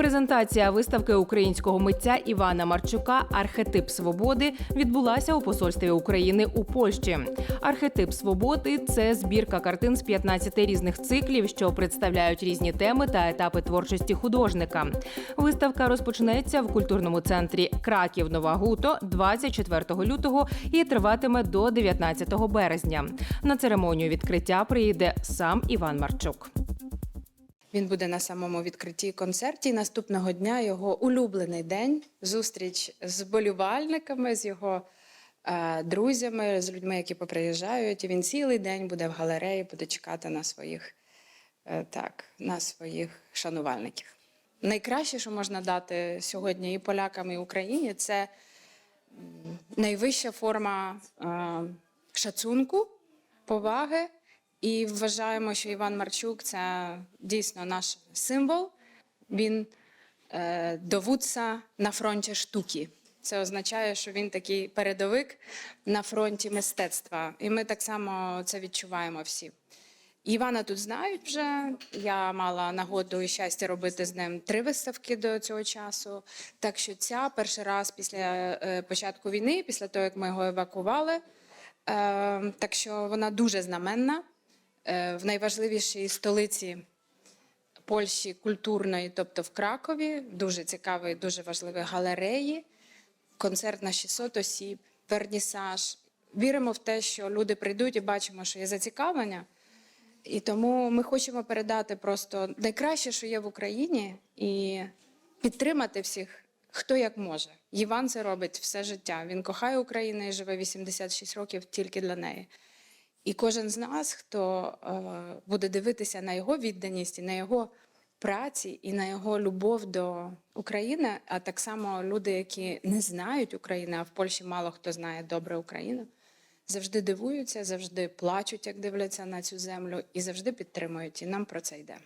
Презентація виставки українського митця Івана Марчука Архетип свободи відбулася у посольстві України у Польщі. Архетип свободи це збірка картин з 15 різних циклів, що представляють різні теми та етапи творчості художника. Виставка розпочнеться в культурному центрі Краків Нова Гуто 24 лютого і триватиме до 19 березня. На церемонію відкриття приїде сам Іван Марчук. Він буде на самому відкритті концерті. Наступного дня його улюблений день зустріч з болівальниками, з його е, друзями, з людьми, які поприїжджають. І він цілий день буде в галереї, буде чекати на своїх, е, так, на своїх шанувальників. Найкраще, що можна дати сьогодні і полякам, і Україні, це найвища форма е, шацунку, поваги. І вважаємо, що Іван Марчук це дійсно наш символ. Він е, довудця на фронті штуки. Це означає, що він такий передовик на фронті мистецтва. І ми так само це відчуваємо всі. Івана тут знають вже. Я мала нагоду і щастя робити з ним три виставки до цього часу. Так що ця перший раз після е, початку війни, після того як ми його евакували. Е, так що вона дуже знаменна в найважливішій столиці Польщі культурної, тобто в Кракові, дуже цікавий, дуже важливий галереї, концерт на 600 осіб, вернісаж. Віримо в те, що люди прийдуть і бачимо, що є зацікавлення. І тому ми хочемо передати просто найкраще, що є в Україні, і підтримати всіх, хто як може. Іван це робить все життя. Він кохає Україну і живе 86 років тільки для неї. І кожен з нас, хто е, буде дивитися на його відданість, і на його праці, і на його любов до України, а так само люди, які не знають України, а в Польщі мало хто знає добре Україну, завжди дивуються, завжди плачуть, як дивляться на цю землю, і завжди підтримують. І нам про це йде.